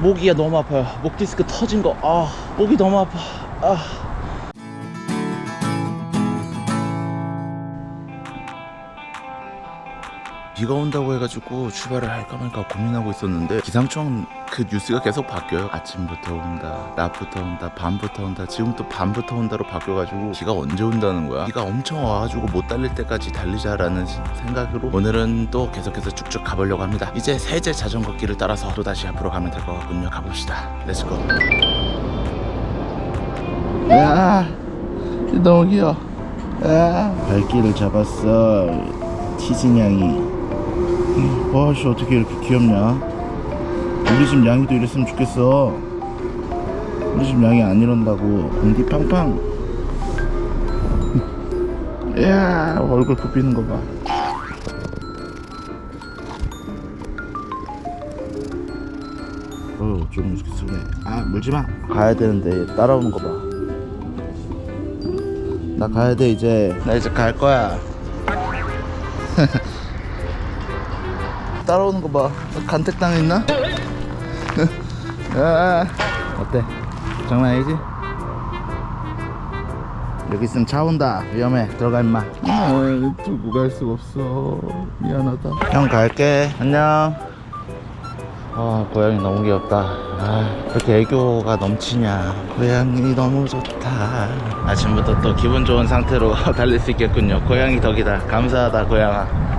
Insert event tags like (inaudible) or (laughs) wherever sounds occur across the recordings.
목이가 너무 아파요. 목 디스크 터진 거. 아, 목이 너무 아파. 아. 비가 온다고 해가지고 출발을 할까 말까 고민하고 있었는데 기상청 그 뉴스가 계속 바뀌어요. 아침부터 온다 낮부터 온다 밤부터 온다. 지금 또 밤부터 온다로 바뀌어가지고 비가 언제 온다는 거야? 비가 엄청 와가지고 못 달릴 때까지 달리자라는 시- 생각으로 오늘은 또 계속해서 쭉쭉 가보려고 합니다. 이제 세제 자전거 길을 따라서 또 다시 앞으로 가면 될 것 같군요. 가봅시다. 렛츠고 야 너무 귀여워. 야. 발길을 잡았어 치즈냥이 와씨 어떻게 이렇게 귀엽냐? 우리 집 양이도 이랬으면 좋겠어. 우리 집 양이 안 이런다고. 공기 팡팡. 야 얼굴 굽히는 거봐. 어좀 이렇게 쓰네 아 물지마. 가야 되는데 따라오는 거봐 나 가야 돼 이제. 나 이제 갈 거야 (laughs) 따라오는 거 봐. 간택 당했나? 아, 어때? 장난 아니지? 여기 있으면 차 온다. 위험해. 들어가 임마. 아, 두고 갈 수가 없어. 미안하다. 형 갈게. 안녕. 아, 고양이 너무 귀엽다. 아, 그렇게 애교가 넘치냐. 고양이 너무 좋다. 아침부터 또 기분 좋은 상태로 (laughs) 달릴 수 있겠군요. 고양이 덕이다. 감사하다, 고양아.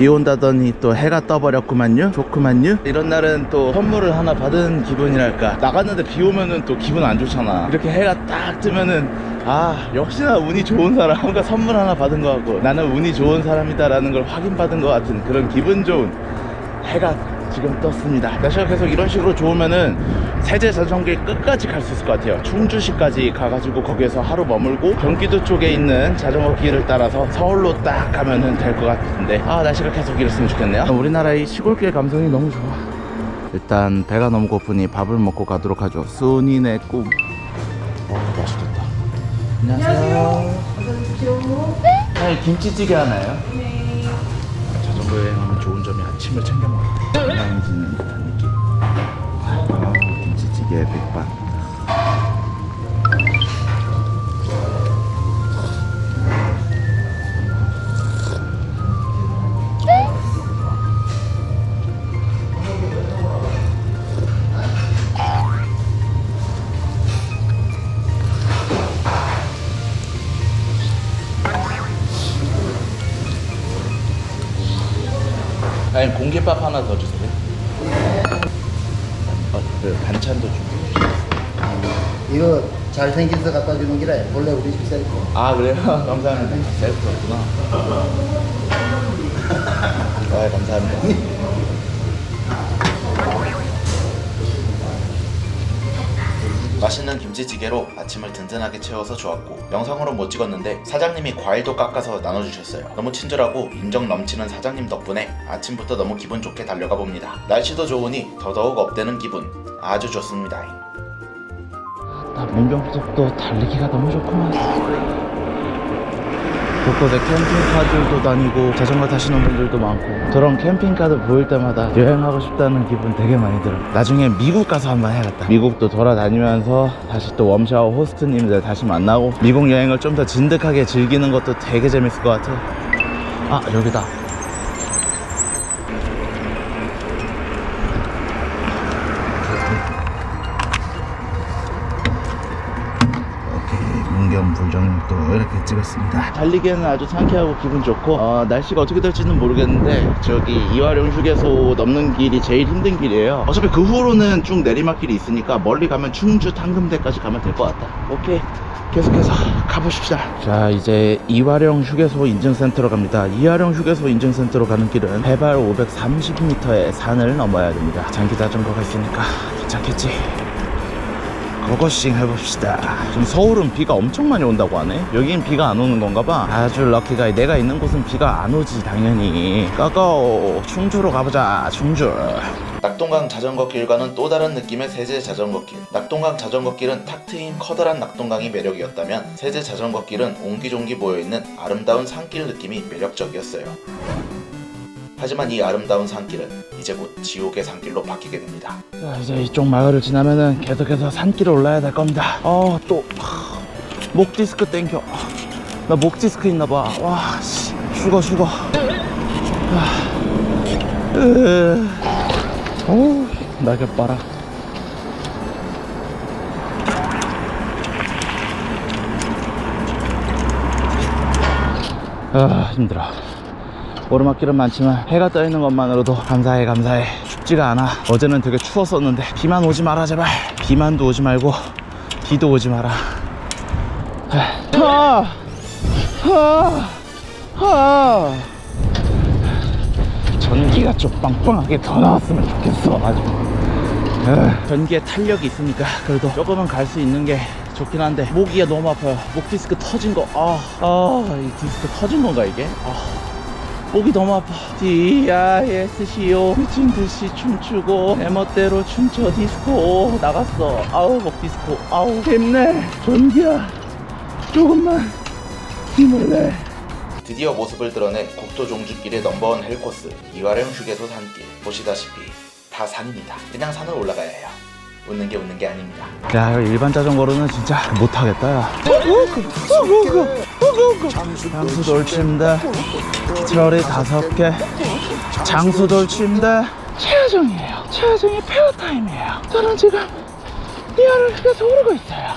비 온다더니 또 해가 떠버렸구만요. 좋구만요. 이런 날은 또 선물을 하나 받은 기분이랄까. 나갔는데 비 오면은 또 기분 안 좋잖아. 이렇게 해가 딱 뜨면은 아 역시나 운이 좋은 사람. 뭔가 선물 하나 받은 거 같고 나는 운이 좋은 사람이다 라는 걸 확인받은 것 같은 그런 기분 좋은 해가 지금 떴습니다. 날씨가 계속 이런 식으로 좋으면은 세제 자전거에 끝까지 갈 수 있을 것 같아요. 충주시까지 가가지고 거기에서 하루 머물고 경기도 쪽에 있는 자전거 길을 따라서 서울로 딱 가면은 될 것 같은데. 아 날씨가 계속 이랬으면 좋겠네요. 우리나라의 시골길 감성이 너무 좋아. 일단 배가 너무 고프니 밥을 먹고 가도록 하죠. 순이네 꿈. 와, 맛있겠다. 안녕하세요. 어서 오십시오. 네, 김치찌개 하나요? 네. 자전거 여행하면 좋은 점이 아침을 챙겨 먹어요. 건강해지는 듯한 느낌. 아, 김치찌개 백반. 그 반찬도 준비해 주세요. 이거 잘생겨서 갖다 주는 기라 원래 우리 집 셀프 아 그래요? (laughs) 감사합니다. 셀프였구나. (laughs) 아 감사합니다. 맛있는 김치찌개로 아침을 든든하게 채워서 좋았고 영상으로 못 찍었는데 사장님이 과일도 깎아서 나눠주셨어요 너무 친절하고 인정 넘치는 사장님 덕분에 아침부터 너무 기분 좋게 달려가 봅니다 날씨도 좋으니 더더욱 업되는 기분 아주 좋습니다. 나 문경부도 달리기가 너무 좋구만. 곳곳에 캠핑카들도 다니고 자전거 타시는 분들도 많고 저런 캠핑카들 보일 때마다 여행하고 싶다는 기분 되게 많이 들어. 나중에 미국 가서 한번 해야겠다. 미국도 돌아다니면서 다시 또 웜샤워 호스트님들 다시 만나고 미국 여행을 좀 더 진득하게 즐기는 것도 되게 재밌을 것 같아. 아 여기다 불정도 이렇게 찍었습니다. 달리기에는 아주 상쾌하고 기분 좋고 어, 날씨가 어떻게 될지는 모르겠는데 저기 이화령 휴게소 넘는 길이 제일 힘든 길이에요. 어차피 그 후로는 쭉 내리막길이 있으니까 멀리 가면 충주 탕금대까지 가면 될 것 같다. 오케이. 계속해서 가보십시다. 자, 이제 이화령 휴게소 인증센터로 갑니다. 이화령 휴게소 인증센터로 가는 길은 해발 530m의 산을 넘어야 됩니다. 장기 자전거가 있으니까 괜찮겠지. 고고싱 해봅시다. 지금 서울은 비가 엄청 많이 온다고 하네. 여긴 비가 안 오는 건가 봐. 아주 럭키가 내가 있는 곳은 비가 안 오지 당연히. 고고 충주로 가보자. 충주. 낙동강 자전거 길과는 또 다른 느낌의 세제 자전거 길. 낙동강 자전거 길은 탁 트인 커다란 낙동강이 매력이었다면 세제 자전거 길은 옹기종기 모여있는 아름다운 산길 느낌이 매력적이었어요. 하지만 이 아름다운 산길은 이제 곧 지옥의 산길로 바뀌게 됩니다. 자, 이제 이쪽 마을을 지나면은 계속해서 산길을 올라야 될 겁니다. 어, 또목 디스크 땡겨. 나 목 디스크 있나 봐. 와, 씨. 죽어 죽어. 아, 으. 어우, 낙엽 봐라. 아, 힘들어. 오르막길은 많지만 해가 떠 있는 것만으로도 감사해 감사해. 춥지가 않아. 어제는 되게 추웠었는데 비만 오지 마라 제발. 비만도 오지 말고 비도 오지 마라. 하, 하, 하. 전기가 좀 빵빵하게 더 나왔으면 좋겠어 아주. 에, 전기에 탄력이 있으니까 그래도 조금은 갈 수 있는 게 좋긴 한데 목이 너무 아파요. 목 디스크 터진 거 아, 아, 이 디스크 터진 건가 이게? 아. 목이 너무 아파 D-I-S-C-O 미친 듯이 춤추고 내 멋대로 춤춰 디스코. 나갔어. 아우 목 디스코. 아우 힘내. 전기야 조금만 힘을 내. 드디어 모습을 드러낸 국토 종주길의 넘버원 헬코스 이화령 휴게소 산길. 보시다시피 다 산입니다. 그냥 산을 올라가야 해요 웃는 게 웃는 게 아닙니다. 야 이거 일반 자전거로는 진짜 못하겠다 야. 장수 돌침대 트롤이 다섯 개. 장수 돌침대. 최하정이에요. 최하정의 페어타임이에요. 저는 지금 리얼을 휴게소 오르고 있어요.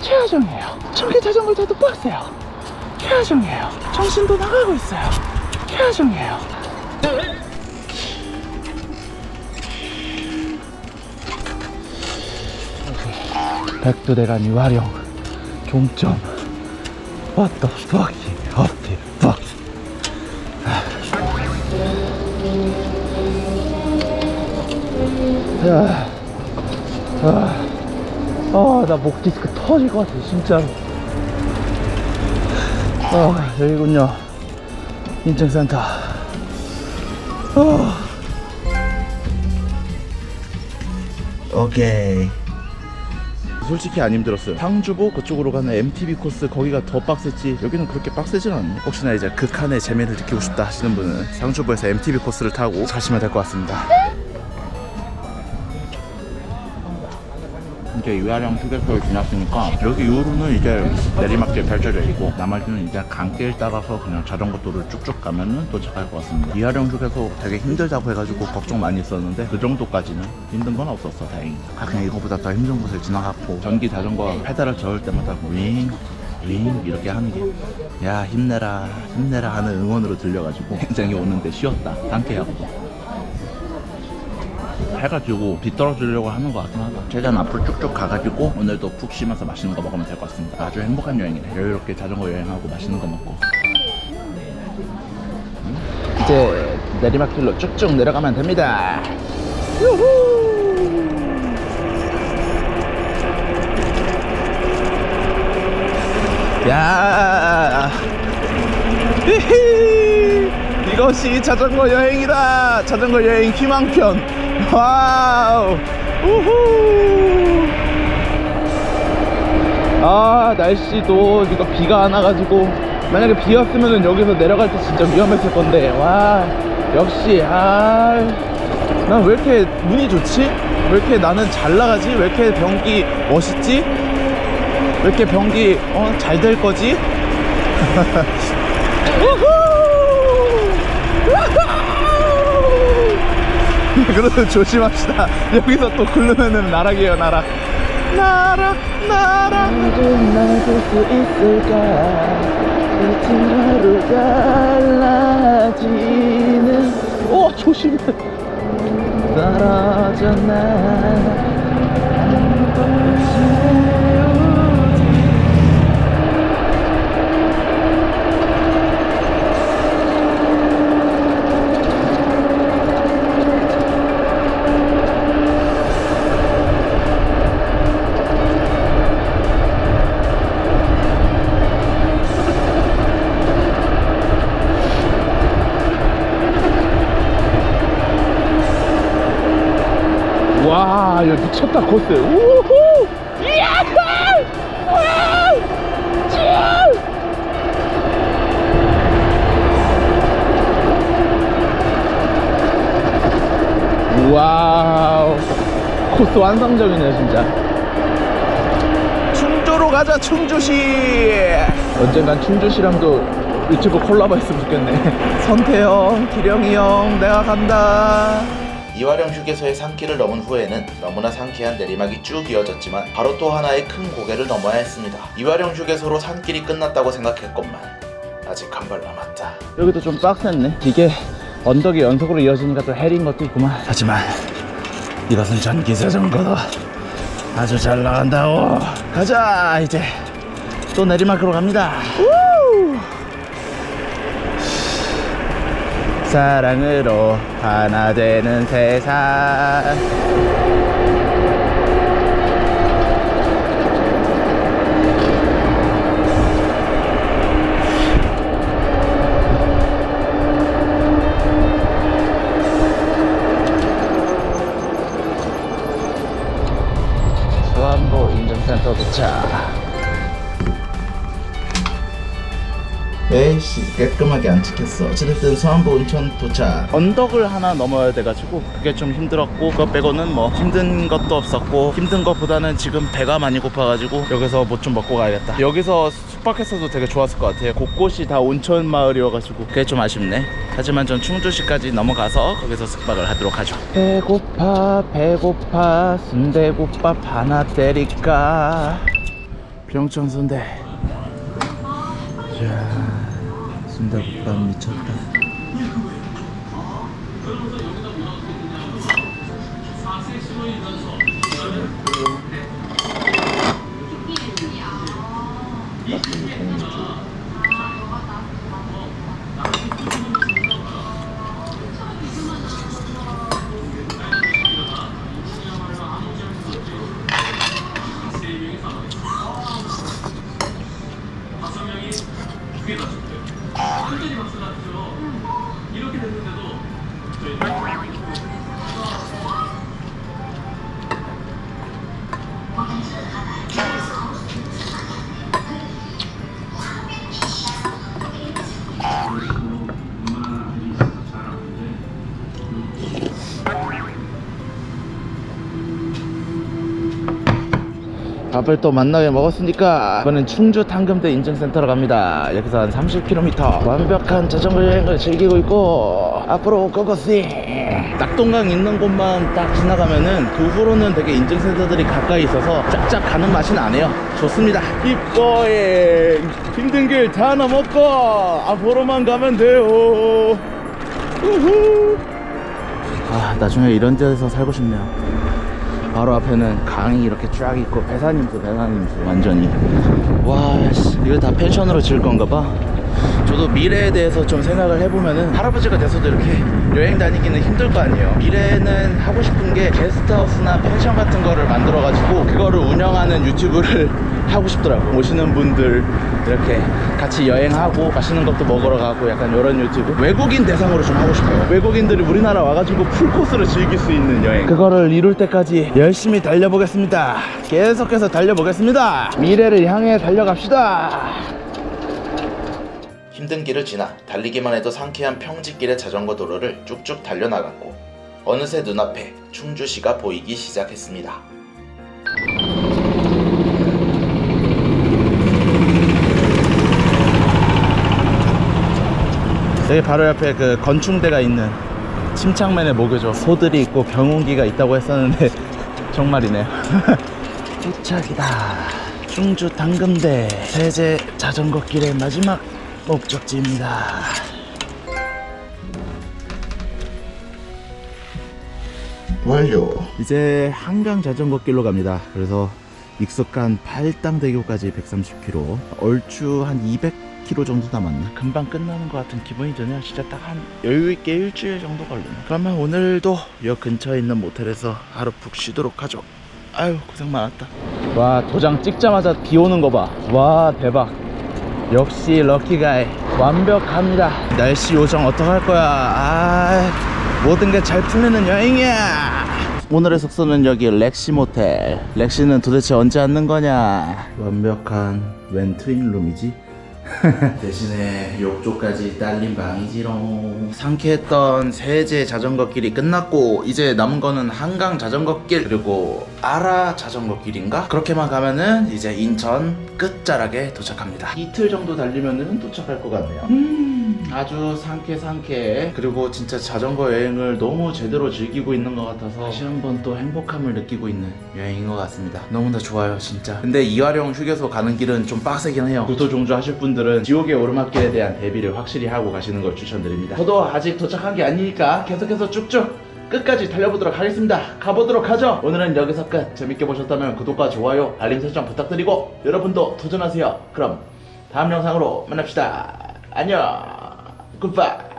최하정이에요. 전기 자전거 타도 빡세요. 최하정이에요. 정신도 나가고 있어요. 최하정이에요 백두대간 유화령 종점 What the fuck? What the fuck? 야, 아, 아, 나 목 디스크 터질 것 같아, 진짜로. 아, 여기군요. 인증센터. 아. 오케이. 솔직히 안 힘들었어요. 상주보 그쪽으로 가는 MTB 코스 거기가 더 빡셌지 여기는 그렇게 빡세진 않네. 혹시나 이제 극한의 재미를 느끼고 싶다 하시는 분은 상주보에서 MTB 코스를 타고 가시면 될 것 같습니다. 이제 유아령 휴게소를 지났으니까 여기 이후로는 이제 내리막길 펼쳐져 있고 나머지는 이제 강길 따라서 그냥 자전거 도를 쭉쭉 가면은 도착할 것 같습니다. 유아령 휴게소 되게 힘들다고 해가지고 걱정 많이 했었는데 그 정도까지는 힘든 건 없었어 다행이다. 아, 그냥 이거보다 더 힘든 곳을 지나갔고 전기 자전거 페달을 저을 때마다 윙 윙 이렇게 하는 게 야 힘내라 힘내라 하는 응원으로 들려가지고 (laughs) 굉장히 오는데 쉬었다 상쾌하고 해가지고 뒤떨어지려고 하는 것 같긴 하다. 최대한 앞으로 쭉쭉 가가지고 오늘도 푹 쉬면서 맛있는 거 먹으면 될 것 같습니다. 아주 행복한 여행이네. 여유롭게 자전거 여행하고 맛있는 거 먹고. 음? 이제 내리막길로 쭉쭉 내려가면 됩니다. 야, 히히! 이것이 자전거 여행이다. 자전거 여행 희망편. 와우. 우후. 아 날씨도 이거 비가 안 와가지고 만약에 비였으면은 여기서 내려갈 때 진짜 위험했을 건데 와 역시 아난 왜 이렇게 운이 좋지? 왜 이렇게 나는 잘 나가지? 왜 이렇게 병기 멋있지? 왜 이렇게 병기 어, 잘 될 거지? (laughs) (laughs) 그래도 조심합시다. (laughs) 여기서 또 굴르면은 나락이에요, 나락. 나락, 나락. 나도 수 있을까? 같은 하루가 갈라지는. 오, 조심해. 떨어졌나? 미쳤다, 코스. 우후! 야호! 와우! 코스 완성적이네요 진짜. 충주로 가자 충주시. 언젠간 충주시랑도 유튜브 콜라보 했으면 좋겠네. 선태형 기령이 형 내가 간다 이화령 휴게소의 산길을 넘은 후에는 너무나 상쾌한 내리막이 쭉 이어졌지만 바로 또 하나의 큰 고개를 넘어야 했습니다. 이화령 휴게소로 산길이 끝났다고 생각했건만 아직 한 발 남았다. 여기도 좀 빡셌네. 이게 언덕이 연속으로 이어지니까 또 해린 것도 있구만. 하지만 이것은 전기 자전거다 아주 잘 나간다고. 가자 이제. 또 내리막으로 갑니다. 우! 사랑으로 하나 되는 세상 에이씨 깔끔하게 안 찍혔어. 어찌됐든 수안보 온천 도착. 언덕을 하나 넘어야 돼가지고 그게 좀 힘들었고 그거 빼고는 뭐 힘든 것도 없었고 힘든 것보다는 지금 배가 많이 고파가지고 여기서 뭐 좀 먹고 가야겠다. 여기서 숙박했어도 되게 좋았을 것 같아요. 곳곳이 다 온천 마을이어가지고 그게 좀 아쉽네. 하지만 전 충주시까지 넘어가서 거기서 숙박을 하도록 하죠. 배고파 배고파 순대국밥 하나 때릴까? 병천 순대. 자 순대국밥 미쳤다 밥을 또 만나게 먹었으니까 이번엔 충주 탕금대 인증센터로 갑니다. 여기서 한 30km 완벽한 자전거 여행을 즐기고 있고 앞으로 고고씨. 낙동강 있는 곳만 딱 지나가면은 그 후로는 되게 인증센터들이 가까이 있어서 쫙쫙 가는 맛이 나네요. 좋습니다. 이뻐행 힘든 길다 넘었고 앞으로만 가면 돼요. 우후. 아 나중에 이런 데서 살고 싶네요 바로 앞에는 강이 이렇게 쫙 있고 배산임수 배산임수 완전히. 와 씨, 이거 다 펜션으로 지을 건가 봐 저도 미래에 대해서 좀 생각을 해보면은 할아버지가 돼서도 이렇게 여행 다니기는 힘들 거 아니에요. 미래에는 하고 싶은 게 게스트하우스나 펜션 같은 거를 만들어 가지고 그거를 운영하는 유튜브를 (laughs) 하고 싶더라고 오시는 분들 이렇게 같이 여행하고 맛있는 것도 먹으러 가고 약간 이런 유튜브. 외국인 대상으로 좀 하고 싶어요. 외국인들이 우리나라 와가지고 풀코스를 즐길 수 있는 여행. 그거를 이룰 때까지 열심히 달려보겠습니다. 계속해서 달려보겠습니다. 미래를 향해 달려갑시다 힘든 길을 지나 달리기만 해도 상쾌한 평지길의 자전거 도로를 쭉쭉 달려나갔고 어느새 눈앞에 충주시가 보이기 시작했습니다. 여기 바로 옆에 그 건충대가 있는 침착맨의 모교죠. 소들이 있고 경운기가 있다고 했었는데 (laughs) 정말이네요. (laughs) 도착이다. 충주 당금대 세제 자전거 길의 마지막 목적지입니다. 완료. 이제 한강 자전거 길로 갑니다. 그래서 익숙한 팔당대교까지 130km, 얼추 한 200km 정도 남았네. 금방 끝나는 것 같은 기분이 드네요. 진짜 딱 한 여유 있게 일주일 정도 걸리네. 그러면 오늘도 역 근처에 있는 모텔에서 하루 푹 쉬도록 하죠. 아유 고생 많았다. 와 도장 찍자마자 비 오는 거 봐. 와 대박. 역시 럭키가이 완벽합니다. 날씨 요정 어떡할 거야. 아 모든 게 잘 풀리는 여행이야. 오늘의 숙소는 여기 렉시 모텔. 렉시는 도대체 언제 앉는 거냐? 완벽한 웬 트윈 룸이지? (laughs) 대신에 욕조까지 딸린 방이지롱. 상쾌했던 세제 자전거길이 끝났고 이제 남은 거는 한강 자전거길 그리고 아라 자전거길인가? 그렇게만 가면은 이제 인천 끝자락에 도착합니다. 이틀 정도 달리면은 도착할 것 같네요. 음 아주 상쾌 상쾌 그리고 진짜 자전거 여행을 너무 제대로 즐기고 있는 것 같아서 다시 한번 또 행복함을 느끼고 있는 여행인 것 같습니다 너무나 좋아요 진짜 근데 이화령 휴게소 가는 길은 좀 빡세긴 해요 구토종주 하실 분들은 지옥의 오르막길에 대한 대비를 확실히 하고 가시는 걸 추천드립니다 저도 아직 도착한 게 아니니까 계속해서 쭉쭉 끝까지 달려보도록 하겠습니다. 가보도록 하죠. 오늘은 여기서 끝. 재밌게 보셨다면 구독과 좋아요, 알림 설정 부탁드리고 여러분도 도전하세요. 그럼 다음 영상으로 만납시다. 안녕. 굿바이.